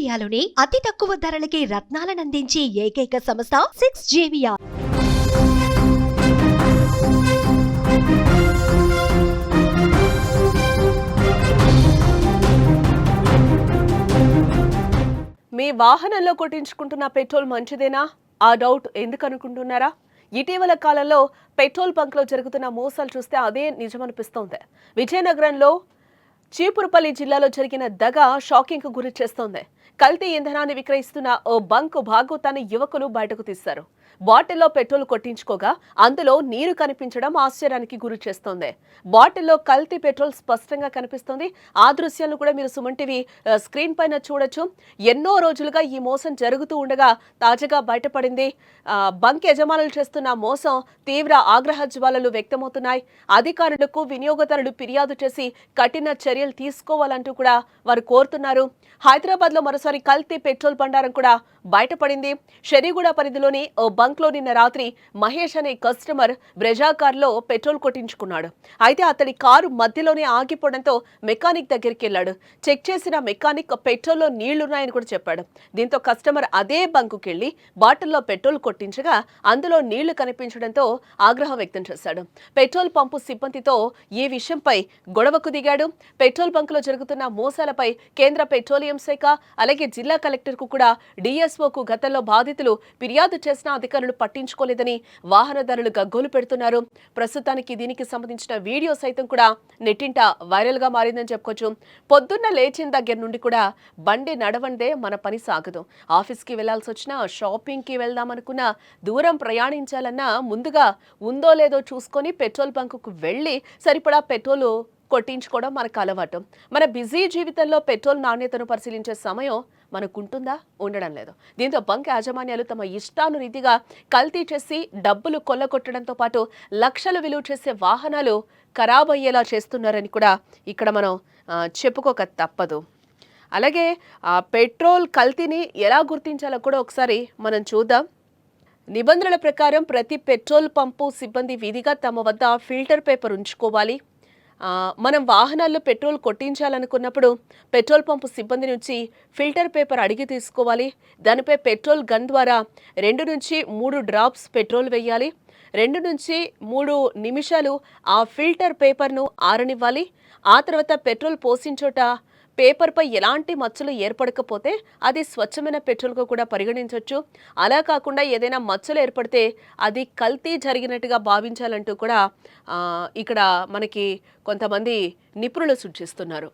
ఇండియాలోనే అతి తక్కువ ధరలకి రత్నాలనందించే ఏకైక సంస్థ సిక్స్ జేవియా మీ వాహనంలో కొట్టించుకుంటున్న పెట్రోల్ మంచిదేనా? ఆ డౌట్ ఎందుకు అనుకుంటున్నారా? ఇటీవల కాలంలో పెట్రోల్ బంక్లో జరుగుతున్న మోసాలు చూస్తే అదే నిజమనిపిస్తోంది. విజయనగరంలో చీపురుపల్లి జిల్లాలో జరిగిన దగ షాకింగ్కు గురి చేస్తోంది. కల్తీ ఇంధనాన్ని విక్రయిస్తున్న ఓ బంక్ భాగోతాన్ని యువకులు బయటకు తీశారు. బాటిల్లో పెట్రోల్ కొట్టించుకోగా అందులో నీరు కనిపించడం ఆశ్చర్యానికి గురి చేస్తోంది. బాటిల్లో కల్తీ పెట్రోల్ స్పష్టంగా కనిపిస్తోంది. ఆ దృశ్యాలను కూడా మీరు సుమన్ టీవీ స్క్రీన్ పైన చూడొచ్చు. ఎన్నో రోజులుగా ఈ మోసం జరుగుతూ ఉండగా తాజాగా బయటపడింది. ఆ, బంక్ యజమానులు చేస్తున్న మోసం తీవ్ర ఆగ్రహ జ్వాలలు వ్యక్తమవుతున్నాయి. అధికారులకు వినియోగదారులు ఫిర్యాదు చేసి కఠిన చర్యలు తీసుకోవాలంటూ కూడా వారు కోరుతున్నారు. హైదరాబాద్లో మరోసారి కల్తీ పెట్రోల్ బండారం కూడా బయటపడింది. షెరిగూడ పరిధిలోని ఓ బంక్లో నిన్న రాత్రి మహేష్ అనే కస్టమర్ బ్రెజా కారులో పెట్రోల్ కొట్టించుకున్నాడు. అయితే అతడి కారు మధ్యలోనే ఆగిపోవడంతో మెకానిక్ దగ్గరికి వెళ్ళాడు. చెక్ చేసిన మెకానిక్ పెట్రోల్లో నీళ్ళున్నాయని కూడా చెప్పాడు. దీంతో కస్టమర్ అదే బంకుకి వెళ్ళి బాటిల్లో పెట్రోల్ కొట్టించగా అందులో నీళ్ళు కనిపించడంతో ఆగ్రహం వ్యక్తం చేశాడు. పెట్రోల్ పంపు సిబ్బందితో ఈ విషయంపై గొడవకు దిగాడు. పెట్రోల్ బంకులో జరుగుతున్న మోసాలపై కేంద్ర పెట్రోలియం శాఖ అలాగే జిల్లా కలెక్టర్కు కూడా డిఎస్ఓకు గతంలో బాధితులు ఫిర్యాదు చేసిన అధికారులు పట్టించుకోలేదని వాహనదారులు గగ్గోలు పెడుతున్నారు. ప్రస్తుతానికి దీనికి సంబంధించిన వీడియో సైతం కూడా నెట్టింట వైరల్గా మారిందని చెప్పుకోవచ్చు. పొద్దున్న లేచిన దగ్గర నుండి కూడా బండి నడవందే మన పని సాగదు. ఆఫీస్కి వెళ్ళాల్సి వచ్చినా షాపింగ్కి వెళ్దామనుకున్నా దూరం ప్రయాణించాలన్నా ముందుగా ఉందో లేదో చూసుకొని పెట్రోల్ బంకుకు వెళ్ళి సరిపడా పెట్రోల్ కొట్టించుకోవడం మనకు అలవాటు. మన బిజీ జీవితంలో పెట్రోల్ నాణ్యతను పరిశీలించే సమయం మనకుంటుందా? ఉండడం లేదు. దీంతో బంక్ యాజమాన్యాలు తమ ఇష్టానురీతిగా కల్తీ చేసి డబ్బులు కొల్లగొట్టడంతో పాటు లక్షలు విలువ చేసే వాహనాలు ఖరాబ్ అయ్యేలా చేస్తున్నారని కూడా ఇక్కడ మనం చెప్పుకోక తప్పదు. అలాగే పెట్రోల్ కల్తీని ఎలా గుర్తించాలో కూడా ఒకసారి మనం చూద్దాం. నిబంధనల ప్రకారం ప్రతి పెట్రోల్ పంపు సిబ్బంది విధిగా తమ వద్ద ఫిల్టర్ పేపర్ ఉంచుకోవాలి. మనం వాహనాల్లో పెట్రోల్ కొట్టించాలనుకున్నప్పుడు పెట్రోల్ పంపు సిబ్బంది నుంచి ఫిల్టర్ పేపర్ అడిగి తీసుకోవాలి. దానిపై పెట్రోల్ గన్ ద్వారా రెండు నుంచి మూడు డ్రాప్స్ పెట్రోల్ వేయాలి. రెండు నుంచి మూడు నిమిషాలు ఆ ఫిల్టర్ పేపర్ను ఆరనివ్వాలి. ఆ తర్వాత పెట్రోల్ పోసించోట పేపర్పై ఎలాంటి మచ్చలు ఏర్పడకపోతే అది స్వచ్ఛమైన పెట్రోల్గా కూడా పరిగణించవచ్చు. అలా కాకుండా ఏదైనా మచ్చలు ఏర్పడితే అది కల్తీ జరిగినట్టుగా భావించాలంటూ కూడా ఇక్కడ మనకి కొంతమంది నిపుణులు సూచిస్తున్నారు.